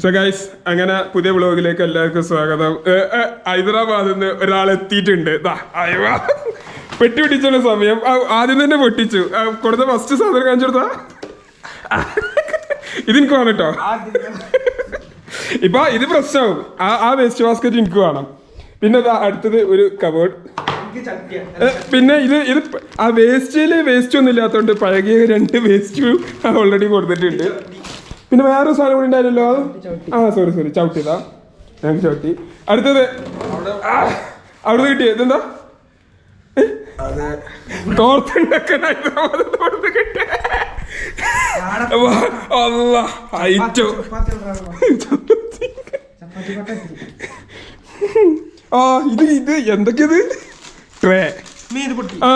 So guys അങ്ങനെ പുതിയ വ്ലോഗിലേക്ക് എല്ലാവർക്കും സ്വാഗതം. ഹൈദരാബാദിൽ നിന്ന് അയ്യോ. പെട്ടി പിടിച്ചുള്ള സമയം. ആദ്യം തന്നെ പൊട്ടിച്ചു. കൊടുത്ത ഫസ്റ്റ് സാധനം കാണിച്ചു കൊടുത്താ? ഇതെനിക്ക് വേണം കേട്ടോ. ഇപ്പൊ ഇത് പ്രശ്നമാവും. ആ ആ വേസ്റ്റ് ബാസ്ക്കറ്റ് എനിക്ക് വേണം. പിന്നെ അടുത്തത് ഒരു കബോർഡ് പിന്നെ ഇത് ഇത് ആ വേസ്റ്റിൽ വേസ്റ്റ് ഒന്നും ഇല്ലാത്തതുകൊണ്ട് പഴകിയ രണ്ട് വേസ്റ്റ് ഓൾറെഡി കൊടുത്തിട്ടുണ്ട്. പിന്നെ വേറെ സാധനം കൂടി ഉണ്ടായില്ലല്ലോ ആ സോറി സോറി ചവിട്ടിയതാ. ഞാൻ ചവിട്ടി. അടുത്തത്. അവിടുന്ന് കിട്ടിയ. ഇതെന്താ? തോർത്തുണ്ടാക്കാനായിട്ട് കിട്ടിയ. ആ ഇത് ഇത് എന്തൊക്കെയത്? ട്രേ ആ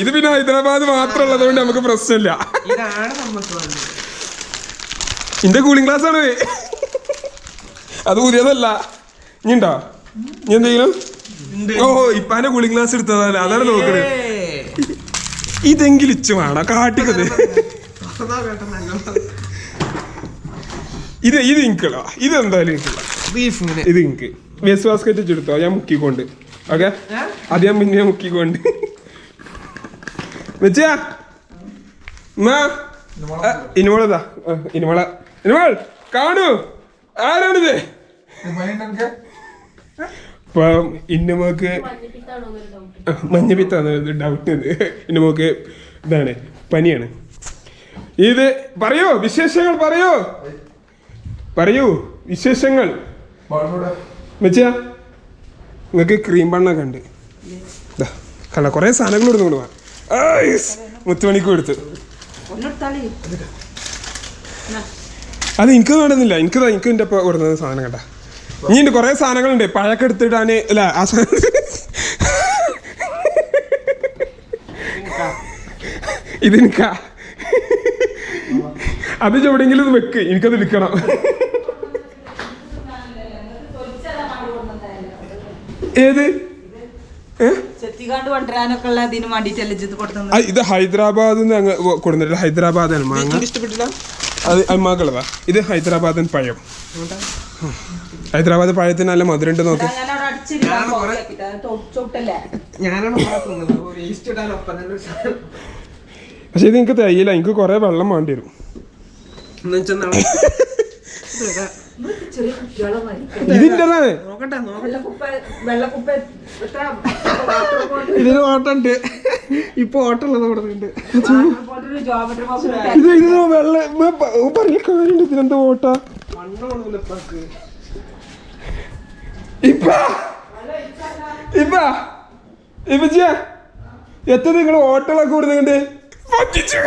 ഇത് പിന്നെ ഹൈദരാബാദ് മാത്രം ഉള്ളതുകൊണ്ട് നമുക്ക് പ്രശ്നമില്ല. ഇതാണ് നമുക്ക് വേണ്ടത്. ഇന്റെ കൂളിംഗ് ഗ്ലാസ് ആണ്. അത് പുതിയതല്ല. ഇനി ഉണ്ടോ ഇനി എന്തെങ്കിലും? ഓ ഇപ്പാന്റെ കൂളിംഗ് ഗ്ലാസ് എടുത്തതല്ല? അതാണ് നോക്കണത് ഇതെങ്കിലും ഇച്ചു വേണം. കാട്ടിക്കത്. ഇത് ഇത് ഇനിക്കുള്ള ഇത് എന്തായാലും ഇത് എനിക്ക് വേസ്റ്റ് ബാസ്കറ്റ് വെച്ചെടുത്തോ ഞാൻ മുക്കിക്കൊണ്ട്. ഓക്കെ? അത് ഞാൻ പിന്നെ മുക്കിക്കൊണ്ട്. വെച്ചാ ഇനിമോളതാ ഇനിമോള ഇനിമോൾ കാണൂ. ആരാണിത്? അപ്പം ഇന്നുമോക്ക് മഞ്ഞപ്പിത്താണ് ഡൗട്ട് ഇന്നുമോക്ക് ഇതാണ് പനിയാണ്. ഇത് പറയോ വിശേഷങ്ങൾ പറയോ. പറയൂ വിശേഷങ്ങൾ. നിങ്ങക്ക് നിങ്ങൾക്ക് ക്രീം ബണ്ണൊക്കെ ഉണ്ട്. ദാ, കണ്ട കുറേ സാധനങ്ങൾ ഇടുന്നു കൊണ്ട് മുത്തുമണിക്കും കൊടുത്ത്. അത് എനിക്ക് വേണമെന്നില്ല. എനിക്ക് എനിക്ക് എന്റെ ഒപ്പം കൊടുക്കുന്ന സാധനം കണ്ട. ഇനി ഉണ്ട് കുറേ സാധനങ്ങളുണ്ട്. പഴക്കം എടുത്തിടാന് അല്ല ആ സാധനം. ഇതെനിക്കാ അത് എവിടെയെങ്കിലും വെക്ക്. എനിക്കത് എടുക്കണം ഏത്? ഇത് ഹൈദരാബാദ് കൊടുത്തിട്ടില്ല കൊടുത്തിട്ട് ഹൈദരാബാദാണ് മാങ്ങ. ഇഷ്ടപ്പെട്ടില്ല? അത് അമ്മാക്കുള്ളതാ ഇത് ഹൈദരാബാദൻ പഴം. ഹൈദരാബാദ് പഴത്തിന് നല്ല മധുരണ്ട് നോക്ക്. ഞാൻ അവിടെ അടിച്ചിരുന്നു ചൊട്ടല്ലേ ഞാനാണ് മാത്രം വേസ്റ്റ് ഇടാൻ ഒപ്പം തന്നെ സാധനം. പക്ഷെ ഇത് എനിക്ക് തയ്യില്ല. എനിക്ക് കുറെ വെള്ളം വേണ്ടി വരും. ഇതിന്റെതാണ് ഇതിന് ഓട്ടമുണ്ട് ഇപ്പൊ ഓട്ടമുള്ളത് കൊടുക്കുന്നുണ്ട് ഇത് ഇത് വെള്ളം പറഞ്ഞ കാര്യമുണ്ട് ഇതിനെന്താ ഇപ്പൊക്ക്. ഇപ്പ ഇപ്പ ഇപ്പച്ചിയ എത്ര നിങ്ങൾ ഓട്ടോളൊക്കെ കൊടുക്കുന്നുണ്ട് പറ്റിച്ചു.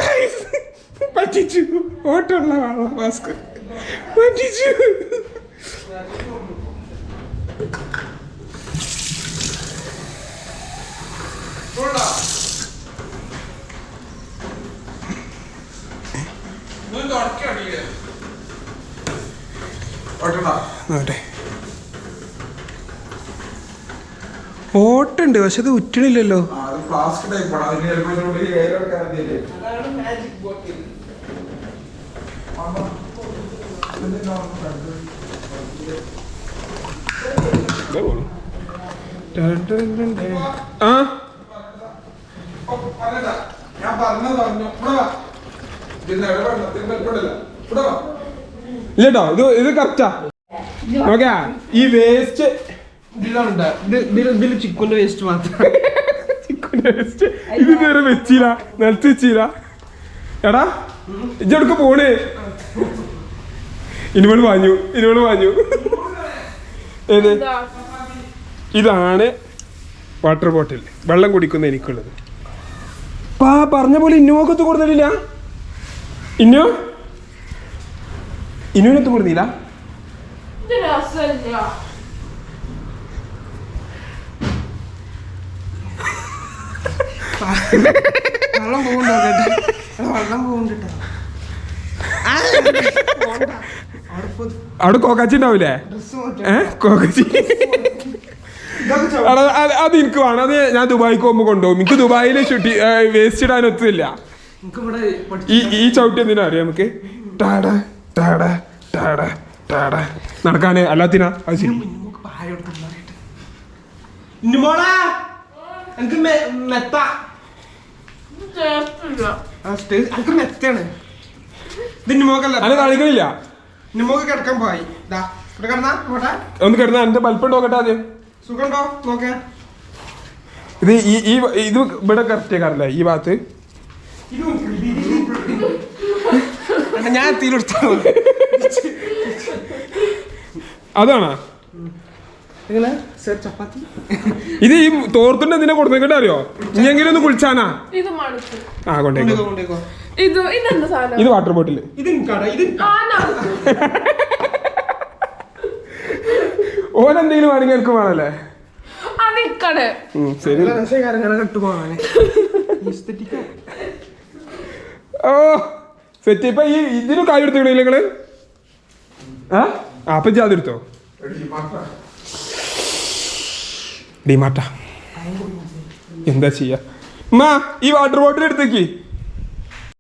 പറ്റിച്ചു. ഓട്ടമുള്ള മാസ്ക് പറ്റിച്ചു. ഓട്ടുണ്ട് പക്ഷെ അത് ഉറ്റണില്ലല്ലോ. ആ ഞാൻ പറഞ്ഞു പറഞ്ഞു. ഇവിടെ ഇടപെടില്ല. ഇവിടെ വാ. ഇല്ലട്ടോ ഇത് ഇത് കറക്റ്റാ ഓക്കെ ഈ വേസ്റ്റ് ഇതിലുണ്ട്. ഇതിൽ ചിക്കുന്റെ വേസ്റ്റ് മാത്രം. വേസ്റ്റ് ഇത് നേരെ വെച്ചില്ല നിലത്ത് വെച്ചില്ല എടാ ഇജെടുക്ക് പോണേ? ഇനിമോൾ വാഞ്ഞു ഇനിമോൾ വാഞ്ഞു. ഏത്? ഇതാണ് വാട്ടർ ബോട്ടിൽ വെള്ളം കുടിക്കുന്ന എനിക്കുള്ളത്. പാ പറഞ്ഞ പോലെ ഇന്നോക്കത്ത് കൊടുത്തിട്ടില്ല. ഇന്നു? ഇന്നുവിനൊത്ത് കൊടുത്തില്ല വെള്ളം പോകുന്നുണ്ടോ വെള്ളം പോകുന്നുണ്ട് അവിടെ കോക്കാച്ചി ഉണ്ടാവില്ലേ കോക്കാച്ചി. അത് എനിക്ക് വേണം. അത് ഞാൻ ദുബായിക്ക് പോകുമ്പോൾ കൊണ്ടുപോകും. എനിക്ക് ദുബായിലെ ചുട്ടി വേസ്റ്റ് ഇടാൻ ഒത്തില്ല ഇവിടെ ഈ ഈ ചവിട്ടി എന്തിനാ അറിയാം നമുക്ക്? ടാട. ടാട ടാട ടാടാ. നടക്കാന് അല്ലാത്തിനാ? അത് ശരി. എനിക്ക് മെത്ത. എനിക്ക് മെത്താണ് ഇത് കാണിക്കണില്ല കിടക്കാൻ പോയി. ഇവിടെ കിടന്നാ നോട്ടെ ഒന്ന് കിടന്ന എന്റെ ബൽപ്പം നോക്കട്ടെ ആദ്യം. സുഖമുണ്ടോ? നോക്കേ. ഇത് ഈ ഇത് ഇവിടെ കറക്റ്റ് കാറില്ല ഈ ഭാഗത്ത്? ഞാൻ തീരെടുത്താ അതാണ്? എങ്ങനെ? സർ ചപ്പാത്തി? ഇത് ഈ തോർത്തിന്റെ എന്തിനാ കൊടുത്തേക്കട്ടെ അറിയോ? ഇനിയെങ്കിലും ഒന്ന് കുളിച്ചാനാ? ആ കൊണ്ടേക്കോ. ഇത് വാട്ടർ ബോട്ടിൽ നടത്തു ഓൻ എന്തെങ്കിലും വേണമെങ്കിൽ എനിക്ക് വേണല്ലേ ശരി. നല്ല രസകരം കെട്ടു പോകാനെ Aesthetic ആ. ഓ സെറ്റ് ഇപ്പൊ ഈ ഇതിന് കായ് എടുത്തിക്കണില്ല നിങ്ങൾ? ആ? അപ്പൊ ജാതിരുത്തോ ഡിമാട്ട എന്താ ചെയ്യാ? മാ ഈ വാട്ടർ ബോട്ടിൽ എടുത്തേക്ക്.